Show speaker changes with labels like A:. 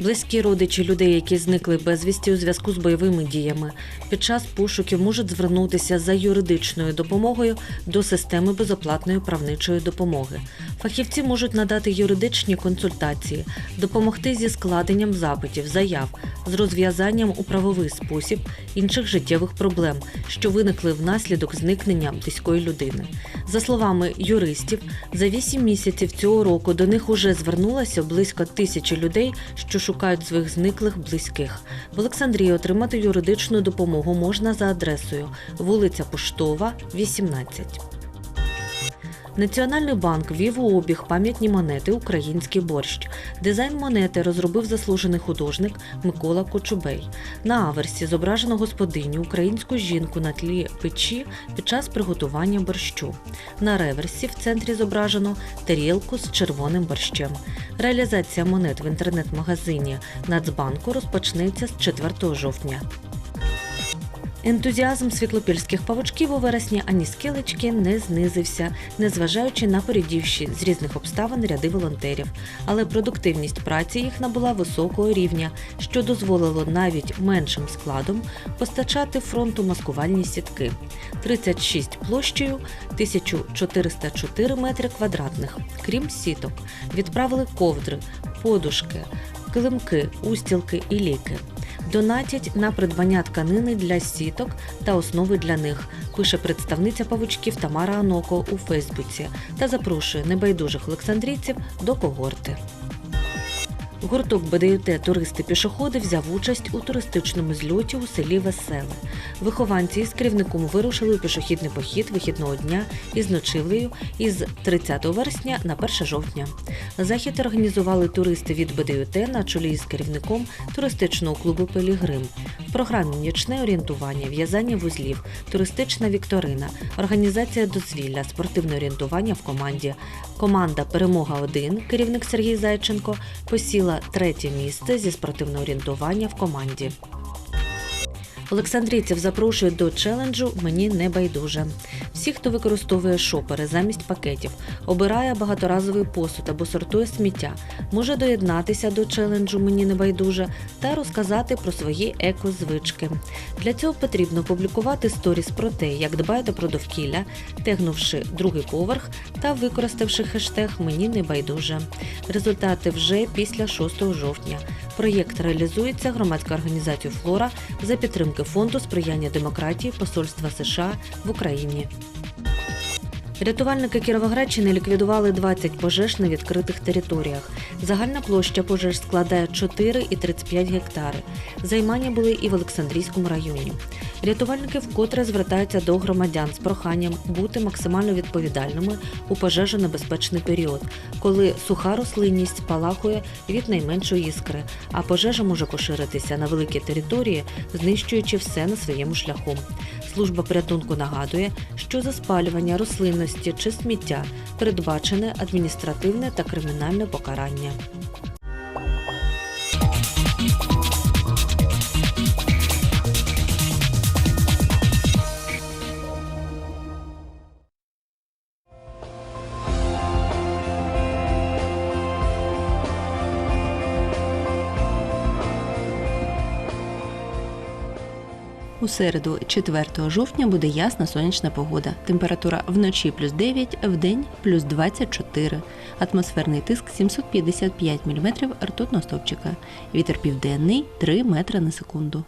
A: Близькі родичі людей, які зникли безвісті у зв'язку з бойовими діями, під час пошуків можуть звернутися за юридичною допомогою до системи безоплатної правничої допомоги. Фахівці можуть надати юридичні консультації, допомогти зі складенням запитів, заяв, з розв'язанням у правовий спосіб інших життєвих проблем, що виникли внаслідок зникнення близької людини. За словами юристів, за 8 місяців цього року до них уже звернулося близько тисячі людей, що шукають своїх зниклих близьких. В Олександрії отримати юридичну допомогу можна за адресою вулиця Поштова, 18. Національний банк ввів у обіг пам'ятні монети Український борщ. Дизайн монети розробив заслужений художник Микола Кочубей. На аверсі зображено господиню, українську жінку на тлі печі під час приготування борщу. На реверсі в центрі зображено тарілку з червоним борщем. Реалізація монет в інтернет-магазині Нацбанку розпочнеться з 4 жовтня. Ентузіазм світлопільських павучків у вересні ані скелечки не знизився, незважаючи на порідівші з різних обставин ряди волонтерів. Але продуктивність праці їх набула високого рівня, що дозволило навіть меншим складом постачати фронту маскувальні сітки. 36 площею, 1404 метри квадратних. Крім сіток, відправили ковдри, подушки, килимки, устілки і ліки. Донатять на придбання тканини для сіток та основи для них, пише представниця павучків Тамара Аноко у Фейсбуці та запрошує небайдужих олександрійців до когорти. Гурток БДЮТ Туристи-пішоходи взяв участь у туристичному зльоті у селі Веселе. Вихованці із керівником вирушили у пішохідний похід вихідного дня із ночівлею із 30 вересня на 1 жовтня. Захід організували туристи від БДЮТ на чолі з керівником туристичного клубу Пелігрим. В програмі нічне орієнтування, в'язання вузлів, туристична вікторина, організація дозвілля, спортивне орієнтування в команді. Команда Перемога 1 керівник Сергій Зайченко, посіла третє місце зі спортивного орієнтування в команді. Олександрійців запрошують до челенджу Мені не байдуже. Всі, хто використовує шопери замість пакетів, обирає багаторазовий посуд або сортує сміття, може доєднатися до челенджу Мені не байдуже та розказати про свої екозвички. Для цього потрібно публікувати сторіс про те, як дбаєте про довкілля, тегнувши другий поверх та використавши хештег Мені не байдуже. Результати вже після 6 жовтня. Проєкт реалізується громадською організацією Флора за підтримки фонду сприяння демократії Посольства США в Україні. Рятувальники Кіровоградщини ліквідували 20 пожеж на відкритих територіях. Загальна площа пожеж складає 4,35 гектари. Займання були і в Олександрійському районі. Рятувальники вкотре звертаються до громадян з проханням бути максимально відповідальними у пожежонебезпечний період, коли суха рослинність спалахує від найменшої іскри, а пожежа може поширитися на великі території, знищуючи все на своєму шляху. Служба порятунку нагадує, що за спалювання рослинності чи сміття передбачене адміністративне та кримінальне покарання.
B: У середу, 4 жовтня, буде ясна сонячна погода. Температура вночі плюс 9, вдень плюс 24. Атмосферний тиск 755 мм ртутного стовпчика. Вітер південний 3 метри на секунду.